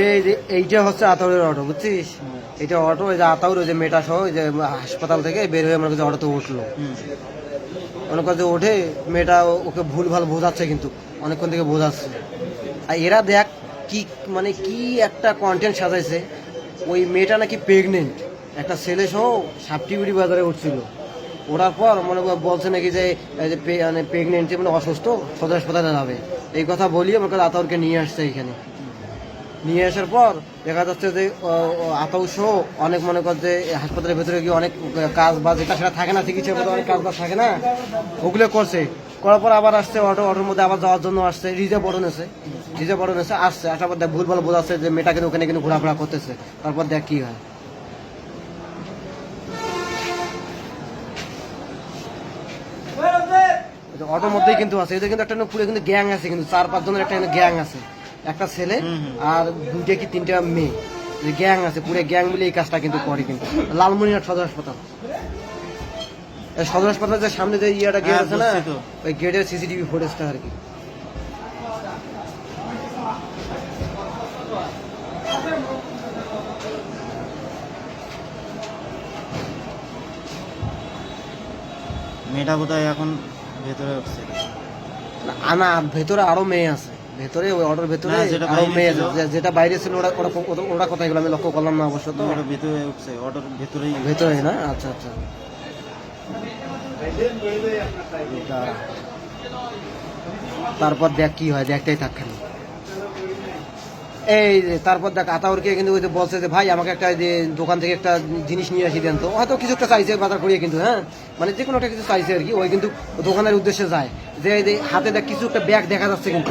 এই যে এইটা হচ্ছে আতাউরের অটো বুঝছিস? এটা অটো ওই যে আতাউর ওই যে মেটা সহ ওই যে হাসপাতাল থেকে বের হয়ে মনে করছে অটোতে উঠল। মনে করছে ওঠে মেয়েটা ওকে ভুল ভালো বোঝাচ্ছে কিন্তু অনেকক্ষণ থেকে বোঝাচ্ছে। আর এরা দেখ কি মানে কি একটা কন্টেন্ট সাজাইছে ওই মেয়েটা নাকি প্রেগনেন্ট একটা ছেলে সহ সাপটিগুড়ি বাজারে উঠছিল। ওঠার পর মনে বলছে নাকি যে এই যে মানে প্রেগনেন্ট মানে অসুস্থ সদর হাসপাতালে যাবে। এই কথা বলিয়ে মনে করে আতাউরকে নিয়ে আসছে এখানে। নিয়ে আসার পর দেখা যাচ্ছে যে সহ অনেক মনে কর যে, হাসপাতালের ভেতরে গিয়ে অনেক কাজ বা যেটা সেটা থাকে না, চিকিৎসার মধ্যে অনেক কাজ বাজ থাকে না। ওগুলো করছে। করার পর আবার আসছে, অটো, অটোর মধ্যে আবার যাওয়ার জন্য আসছে রিজার্ভ বড় নেছে রিজার্ভ বড় নেছে আসছে, আসার পর দেখ ভুল ভালো বোঝাচ্ছে যে, মেয়েটা কিন্তু ওখানে কিন্তু ঘোরাফেরা করতেছে। তারপর দেখ কি হয়। অটোর মধ্যেই কিন্তু আছে, এদের কিন্তু একটা পুরো কিন্তু গ্যাং আছে, কিন্তু চার পাঁচ জনের একটা গ্যাং আছে। একটা ছেলে আর দুইটা কি তিনটা মেয়ে। গ্যাং আছে পুরো গ্যাং মিলে এই কাজটা কিন্তু করে কিন্তু। লালমনিরহাট সদর হাসপাতাল। সদর হাসপাতাল যে সামনে যে ইয়েটা গেট হ্যাঁ, আছে না ওই গেটের সিসিটিভি ফুটেজটা আর কি। মেয়েটা বোধহয় এখন ভেতরে উঠছে। না, না ভেতরে আরও মেয়ে আছে। ভেতরে ওই অটোর ভেতরে যেটা আরও বাইরে মেয়ে। যেটা বাইরে ছিল ওরা ওরা ওরা- কোথায় গেলো? আমি লক্ষ্য করলাম না অবশ্য তো। ওটা ভেতরে উঠছে অটোর ভেতরেই ভেতরে না? আচ্ছা আচ্ছা। তারপর দেখ কি হয় দেখতেই থাকখানি এই তারপর দেখ আতাউরকে কিন্তু ওই বলছে যে ভাই আমাকে একটা যে দোকান থেকে একটা জিনিস নিয়ে আসি দেন তো। হয়তো কিছু একটা চাইছে বাজার করিয়ে কিন্তু হ্যাঁ? মানে যে কোনো একটা কিছু চাইছে আর কি। ওই কিন্তু দোকানের উদ্দেশ্যে যায়। যে হাতে দেখ কিছু একটা ব্যাগ দেখা যাচ্ছে কিন্তু।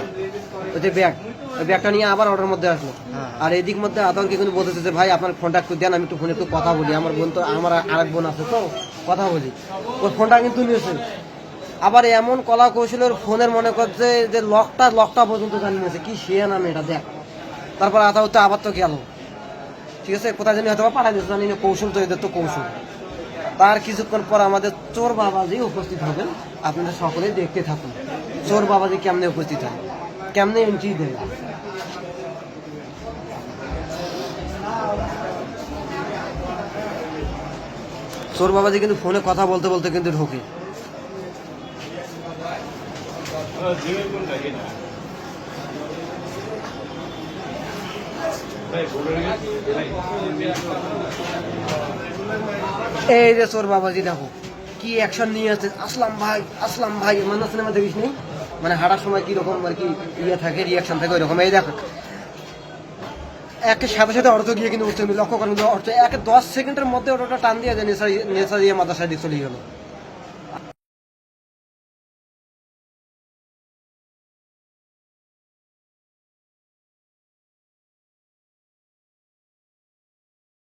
ওই যে ব্যাগ ওই ব্যাগটা নিয়ে আবার অর্ডার মধ্যে আসলো। হ্যাঁ। আর এদিক মধ্যে আতাউরকে কিন্তু বলতেছে যে ভাই আপনার ফোনটা একটু দেন আমি একটু ফোনে একটু কথা বলি। আমার বোন তো আমার আরেক বোন আছে তো কথা বলি। ওর ফোনটা কিন্তু নিয়েছে। আবার এমন কলা কৌশলের ফোনের মনে করছে যে লকটা লকটা পর্যন্ত জানিয়েছে কি সে নাম এটা দেখ। তারপর আতাউর তো আবার তো গেল। ঠিক আছে? কোথায় জানি হয়তো পাঠাই দিচ্ছে জানি না কৌশল তো এদের তো কৌশল। তার কিছুক্ষণ পর আমাদের চোর বাবাজি উপস্থিত হবেন। আপনারা সকলেই দেখতে থাকুন। চোর বাবাজি কেমনে উপস্থিত হয়? কেমনে এন্ট্রি দেয় চোর বাবাজি কিন্তু ফোনে কথা বলতে বলতে কিন্তু ঢোকে। এই যে চোর বাবাজি, দেখো, কি অ্যাকশন নিয়ে আছে আসলাম ভাই আসলাম ভাই মানে সিনেমা দেখিস নি? মানে হাঁটার সময় কীরকম আর কি ইয়ে থাকে রিয়াকশন থাকে ওইরকম। এই দেখো একের সাথে সাথে অর্থ গিয়ে কিন্তু উঠতে লক্ষ্য করেন অর্থ একে দশ সেকেন্ডের মধ্যে ওটা টান দিয়ে নেশা নেশা দিয়ে মাথা সাইডে চলে গেল।